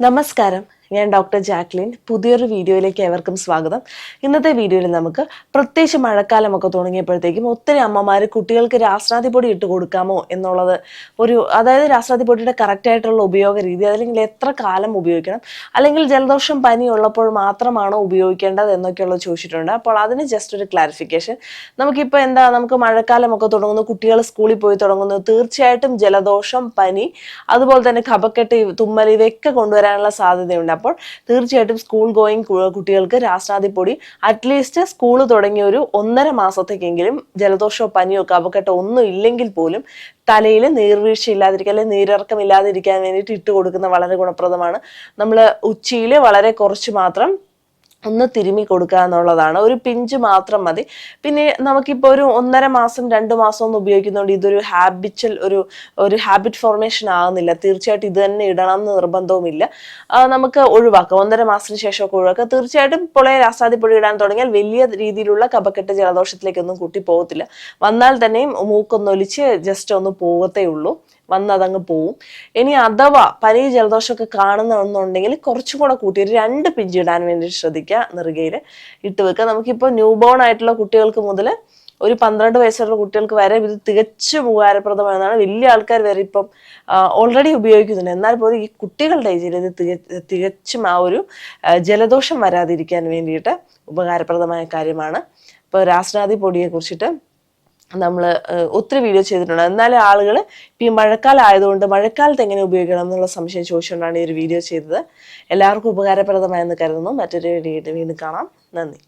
నమస్కారం. ഞാൻ doctor Jacqueline പുതിയൊരു വീഡിയോയിലേക്ക് ഏവർക്കും സ്വാഗതം. ഇന്നത്തെ വീഡിയോയിൽ നമുക്ക് പ്രത്യേകിച്ച് മഴക്കാലമൊക്കെ തുടങ്ങിയപ്പോഴത്തേക്കും ഒത്തിരി അമ്മമാർ കുട്ടികൾക്ക് രാസ്രാതി പൊടി ഇട്ട് കൊടുക്കാമോ എന്നുള്ളത് ഒരു അതായത് രാസ്രാതി പൊടിയുടെ കറക്റ്റായിട്ടുള്ള ഉപയോഗ രീതി അല്ലെങ്കിൽ എത്ര കാലം ഉപയോഗിക്കണം അല്ലെങ്കിൽ ജലദോഷം പനി ഉള്ളപ്പോൾ മാത്രമാണോ ഉപയോഗിക്കേണ്ടത് എന്നൊക്കെയുള്ളത് ചോദിച്ചിട്ടുണ്ട്. അപ്പോൾ അതിന് ജസ്റ്റ് ഒരു ക്ലാരിഫിക്കേഷൻ നമുക്കിപ്പോൾ എന്താ നമുക്ക് മഴക്കാലമൊക്കെ തുടങ്ങുന്നു കുട്ടികൾ സ്കൂളിൽ പോയി തുടങ്ങുന്നു തീർച്ചയായിട്ടും ജലദോഷം പനി അതുപോലെ തന്നെ കപക്കെട്ട് തുമ്മൽ ഇവയൊക്കെ കൊണ്ടുവരാനുള്ള സാധ്യതയുണ്ട്. അപ്പോൾ തീർച്ചയായിട്ടും സ്കൂൾ ഗോയിങ് കുട്ടികൾക്ക് രാസനാഥി പൊടി അറ്റ്ലീസ്റ്റ് സ്കൂൾ തുടങ്ങിയ ഒരു ഒന്നര മാസത്തേക്കെങ്കിലും ജലദോഷമോ പനിയോ കഫക്കെട്ടോ ഒന്നും ഇല്ലെങ്കിൽ പോലും തലയിൽ നീർവീഴ്ച ഇല്ലാതിരിക്കുക അല്ലെങ്കിൽ നീരിറക്കം ഇല്ലാതിരിക്കാൻ വേണ്ടിയിട്ട് ഇട്ട് കൊടുക്കുന്ന വളരെ ഗുണപ്രദമാണ്. നമ്മൾ ഉച്ചയിൽ വളരെ കുറച്ച് മാത്രം ഒന്ന് തിരുമ്മി കൊടുക്കുക എന്നുള്ളതാണ്. ഒരു പിഞ്ച് മാത്രം മതി. പിന്നെ നമുക്കിപ്പോൾ ഒരു ഒന്നര മാസം രണ്ട് മാസം ഒന്നും ഉപയോഗിക്കുന്നതുകൊണ്ട് ഇതൊരു ഹാബിച്വൽ ഒരു ഒരു ഹാബിറ്റ് ഫോർമേഷൻ ആകുന്നില്ല തീർച്ചയായിട്ടും ഇത് തന്നെ ഇടണം എന്ന് നിർബന്ധവുമില്ല. നമുക്ക് ഒഴിവാക്കാം. ഒന്നര മാസത്തിന് ശേഷമൊക്കെ ഒഴിവാക്കാം. തീർച്ചയായിട്ടും പുളയ രാസാദി പൊടി ഇടാൻ തുടങ്ങിയാൽ വലിയ രീതിയിലുള്ള കപക്കെട്ട് ജലദോഷത്തിലേക്കൊന്നും കുട്ടി പോകത്തില്ല വന്നാൽ തന്നെയും മൂക്കൊന്നൊലിച്ച് ജസ്റ്റ് ഒന്ന് പോകത്തേ ഉള്ളൂ. വന്ന് അതങ്ങ് പോവും. ഇനി അഥവാ പനി ജലദോഷമൊക്കെ കാണുന്നുണ്ടെങ്കിൽ കുറച്ചും കൂടെ കൂട്ടി ഒരു രണ്ട് പിഞ്ച് ഇടാൻ വേണ്ടി ശ്രദ്ധിക്കുക നെറുകയിൽ ഇട്ട് വെക്കുക. നമുക്കിപ്പോൾ ന്യൂ ബോൺ ആയിട്ടുള്ള കുട്ടികൾക്ക് മുതൽ ഒരു പന്ത്രണ്ട് വയസ്സുള്ള കുട്ടികൾക്ക് വരെ ഇത് തികച്ചും ഉപകാരപ്രദമാണെന്നാണ് വലിയ ആൾക്കാർ വരെ ഇപ്പം ഓൾറെഡി ഉപയോഗിക്കുന്നുണ്ട്. എന്നാൽ പോലും ഈ കുട്ടികളുടെ ഏജിൽ ഇത് തികച്ചും ആ ഒരു ജലദോഷം വരാതിരിക്കാൻ വേണ്ടിയിട്ട് ഉപകാരപ്രദമായ കാര്യമാണ്. ഇപ്പോൾ രാസനാദി പൊടിയെ കുറിച്ചിട്ട് നമ്മൾ ഒത്തിരി വീഡിയോ ചെയ്തിട്ടുണ്ട്. എന്നാലും ആളുകൾ ഇപ്പം ഈ മഴക്കാലം ആയതുകൊണ്ട് മഴക്കാലത്ത് എങ്ങനെ ഉപയോഗിക്കണം എന്നുള്ള സംശയം ചോദിച്ചുകൊണ്ടാണ് ഈ ഒരു വീഡിയോ ചെയ്തത്. എല്ലാവർക്കും ഉപകാരപ്രദമായെന്ന് കരുതുന്നു. മറ്റൊരു വീഡിയോ വീണ്ടും കാണാം. നന്ദി.